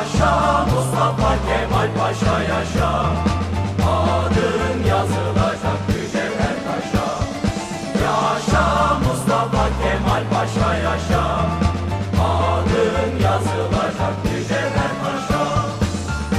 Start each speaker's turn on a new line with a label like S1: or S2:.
S1: yaşa Mustafa Kemal Paşa yaşa. Adın yazılacak mücevher taşa. Yaşa Mustafa Kemal Paşa yaşa.